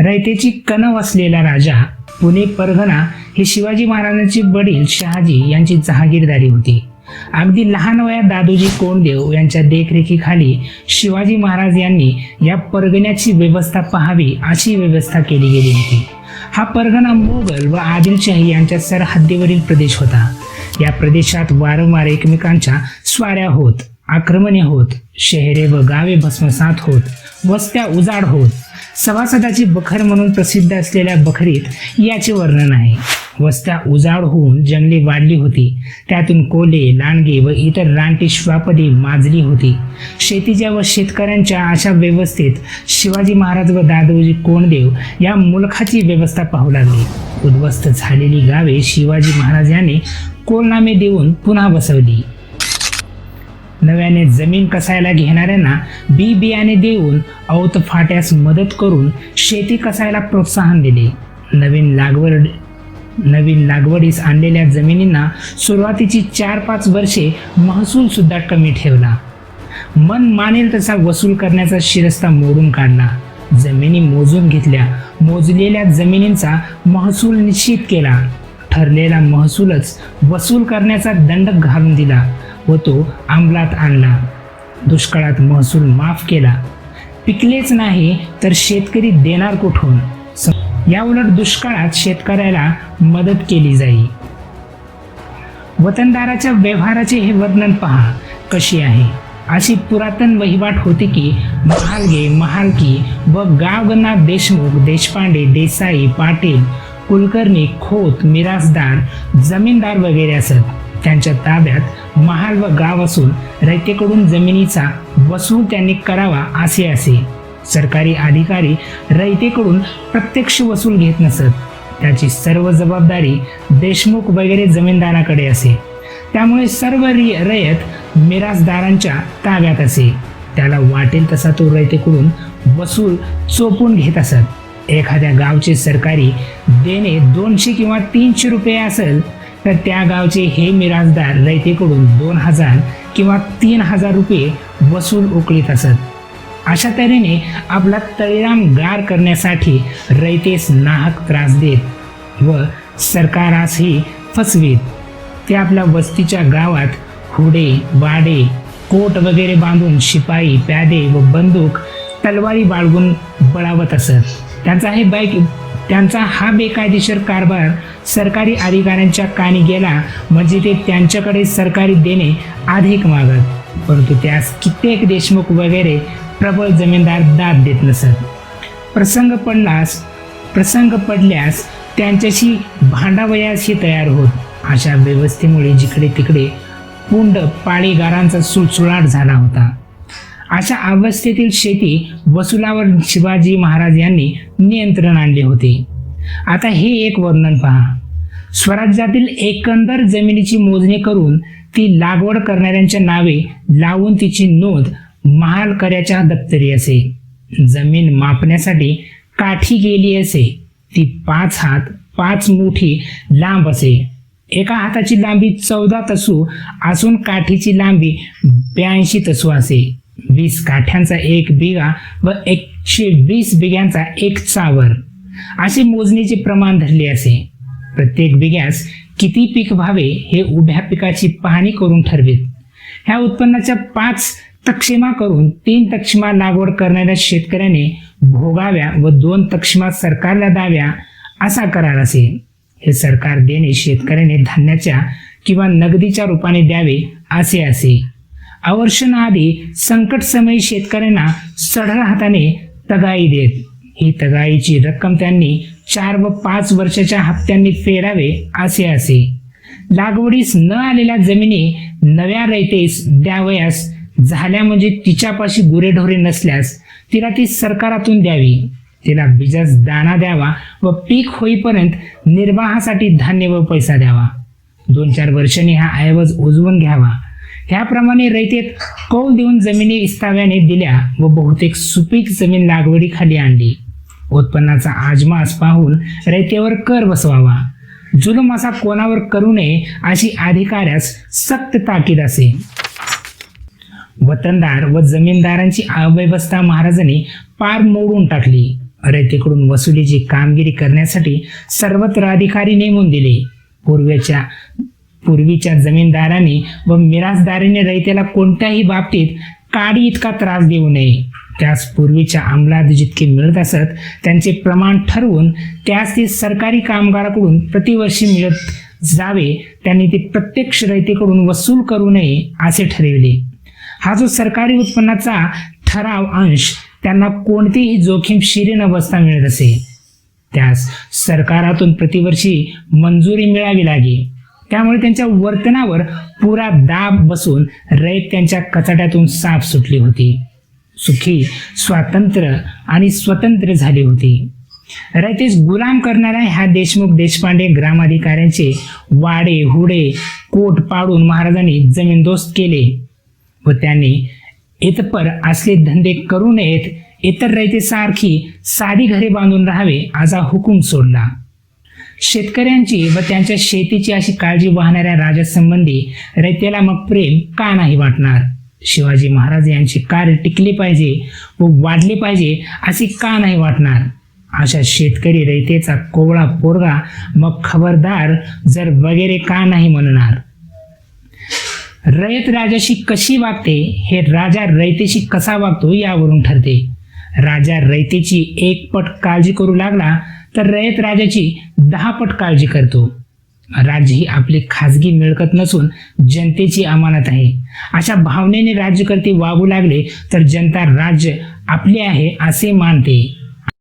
रयतेची कणव असलेला राजा पुणे परगणा हे शिवाजी महाराजांचे वडील शहाजी यांची जहागीरदारी होती. अगदी लहान वयात दादोजी कोंडदेव यांच्या देखरेखीखाली शिवाजी महाराज यांनी या परगण्याची व्यवस्था पाहावी अशी व्यवस्था केली गेली होती. हा परगणा मोगल व आदिलशाही यांच्या सरहद्दीवरील प्रदेश होता. या प्रदेशात वारंवार एकमेकांच्या स्वाऱ्या होत आक्रमणे होत शहरे व गावे भस्मसात होत वस्त्या उजाड होत सभासदाची बखर म्हणून प्रसिद्ध असलेल्या बखरीत याचे वर्णन आहे. वस्त्या उजाड होऊन जंगले वाढली होती. त्यातून कोले लांडगे व इतर रानटी श्वापदी माजली होती. शेतीच्या व शेतकऱ्यांच्या अशा व्यवस्थेत शिवाजी महाराज व दादोजी कोंडदेव या मुलखाची व्यवस्था पाहू लागली. उद्ध्वस्त झालेली गावे शिवाजी महाराज यांनी कोलनामे देऊन पुन्हा बसवली. नव्याने जमीन कसायला घेणाऱ्यांना बी बियाणे देऊन औत फाट्यास मदत करून शेती कसायला प्रोत्साहन दिले. नवीन लागवड नवीन लागवडीस आणलेल्या जमिनींना सुरुवातीची चार पाच वर्षे महसूल सुद्धा कमी ठेवला. मन मानेल तसा वसूल करण्याचा शिरस्ता मोडून काढला. जमिनी मोजून घेतल्या मोजलेल्या जमिनींचा महसूल निश्चित केला. ठरलेला महसूलच वसूल करण्याचा दंड घालून दिला. व तो अंमलात आणला. दुष्काळात महसूल माफ केला. पिकलेच नाही तर शेतकरी देणार कुठून? या याउलट दुष्काळात शेतकऱ्याला मदत केली जाई वतनदाराच्या व्यवहाराचे हे वर्णन पहा. कशी आहे? अशी पुरातन वहिवाट होती की महालगे महालकी व गावगना देशमुख देशपांडे देसाई पाटील कुलकर्णी खोत मिरासदार जमीनदार वगैरे असत. त्यांच्या ताब्यात महाल व गाव असून रयतेकडून जमिनीचा वसूल त्यांनी करावा असे असे. सरकारी अधिकारी रयतेकडून प्रत्यक्ष वसूल घेत नसत. त्याची सर्व जबाबदारी देशमुख वगैरे जमीनदाराकडे असे. त्यामुळे सर्व रि रयत मिरासदारांच्या ताब्यात असे. त्याला वाटेल तसा तो रयतेकडून वसूल चोपून घेत असत. एखाद्या गावचे सरकारी देणे दोनशे किंवा तीनशे रुपये असेल तर त्या गावचे हे मिराजदार रयतेकडून दोन हजार किंवा तीन हजार रुपये वसूल उकळीत असत. अशा तऱ्हेने आपला तळीराम गार करण्यासाठी रयतेस नाहक त्रास देत व सरकारासही फसवीत. ते आपल्या वस्तीच्या गावात हुडे वाडे कोट वगैरे बांधून शिपाई प्यादे व बंदूक तलवारी बाळगून बळावत असत. त्यांचा हे बाईक त्यांचा हा बेकायदेशीर कारभार सरकारी अधिकाऱ्यांच्या कानी गेला म्हणजे ते त्यांच्याकडे सरकारी देणे अधिक मागत. परंतु त्यास कित्येक देशमुख वगैरे प्रबळ जमीनदार दाद देत नसत. प्रसंग पडलास प्रसंग पडल्यास त्यांच्याशी भांडावयाशी तयार होत. अशा व्यवस्थेमुळे जिकडे तिकडे पुंड पाळीगारांचा सुळसुळाट झाला होता. अशा अवस्थेतील शेती वसुलावर शिवाजी महाराज यांनी नियंत्रण आणले होते. आता हे एक वर्णन पहा. स्वराज्यातील एकंदर जमिनीची मोजणी करून ती लागवड करणाऱ्यांच्या नावे लावून तिची नोंद महालकऱ्याच्या दप्तरी असे. जमीन मापण्यासाठी काठी गेली असे. ती पाच हात पाच मुठी लांब असे. एका हाताची लांबी चौदा तसू असून काठीची लांबी ब्याऐंशी तसू असे. वीस काठ्यांचा एक बिगा व एकशे वीस बिग्यांचा एक चावर. असे मोजणीचे प्रमाण धरले असे. प्रत्येक बिग्यास किती पीक व्हावे हे उभ्या पिकाची पाहणी करून ठरवीत. ह्या उत्पन्नाच्या पाच तक्षिमा करून तीन तक्षिमा लागवड करणाऱ्या शेतकऱ्याने भोगाव्या व दोन तक्षिमा सरकारला द्याव्या असा करार असे. हे सरकार देणे शेतकऱ्याने धान्याच्या किंवा नगदीच्या रूपाने द्यावे असे असे. अवर्षणाआधी संकट समयी शेतकऱ्यांना सढळ हाताने तगाई देत ही तगाईची रक्कम त्यांनी चार व पाच वर्षाच्या हप्त्यांनी फेडावे असे असे. लागवडीस न आलेल्या जमिनी नव्या रयतेस द्यावयास झाल्या म्हणजे तिच्यापाशी गुरेढोरे नसल्यास तिला ती सरकारातून द्यावी. तिला बीजास दाणा द्यावा व पीक होईपर्यंत निर्वाहासाठी धान्य व पैसा द्यावा. दोन चार वर्षांनी हा ऐवज उजवून घ्यावा. ह्याप्रमाणे रयतेत कौल देऊन जमिनी इस्ताव्याने दिल्या व बहुतेक सुपीक जमीन लागवडीखाली आणली. उत्पन्नाचा आजमास पाहून रयतेवर कर बसवावा. जुलम असा कोणावर करू नये अशी अधिकाऱ्यास सक्त ताकीद असे. वतनदार व जमीनदारांची अव्यवस्था महाराजांनी पार मोडून टाकली. रयतेकडून वसुलीची कामगिरी करण्यासाठी सर्वत्र अधिकारी नेमून दिले. पूर्वेच्या पूर्वीच्या जमीनदारांनी व मिरासदारीने रयतेला कोणत्याही बाबतीत काडी इतका त्रास देऊ नये. त्यास पूर्वीच्या अंमलात जितके मिळत असत त्यांचे प्रमाण ठरवून त्यास ते सरकारी कामगाराकडून प्रतिवर्षी मिळत जावे त्यांनी ते प्रत्यक्ष रयतेकडून वसूल करू नये असे ठरविले. हा जो सरकारी उत्पन्नाचा ठराव अंश त्यांना कोणतीही जोखीमशिरी न बसता मिळत असे. त्यास सरकारातून प्रतिवर्षी मंजुरी मिळावी लागे. त्यामुळे त्यांच्या वर्तनावर पुरा दाब बसून रयत त्यांच्या कचाट्यातून साफ सुटली होती. सुखी स्वातंत्र्य आणि स्वतंत्र झाली होती. रयतेस गुलाम करणाऱ्या ह्या देशमुख देशपांडे ग्रामाधिकाऱ्यांचे वाडे हुडे कोट पाडून महाराजांनी जमीनदोस्त केले व त्यांनी इतपर असले धंदे करू नयेत इतर रयतेसारखी साधी घरे बांधून राहावे असा हुकूम सोडला. शेतकऱ्यांची व त्यांच्या शेतीची अशी काळजी वाहणाऱ्या राजासंबंधी रयतेला मग प्रेम का नाही वाटणार? शिवाजी महाराज यांची कार्य टिकली पाहिजे व वाढली पाहिजे अशी का नाही वाटणार? अशा शेतकरी रयतेचा कोवळा पोरगा मग खबरदार जर वगैरे का नाही म्हणणार? रयत राजाशी कशी वागते? हे राजा रयतेशी कसा वागतो यावरून ठरते. राजा रयतेची एक पट काळजी करू लागला तर रयत राजाची दहा पट काळजी करतो. राज्य ही आपली खाजगी मिळकत नसून जनतेची अमानत आहे. अशा भावनेने राज्यकर्ते वागू लागले तर जनता राज्य आपले आहे असे मानते.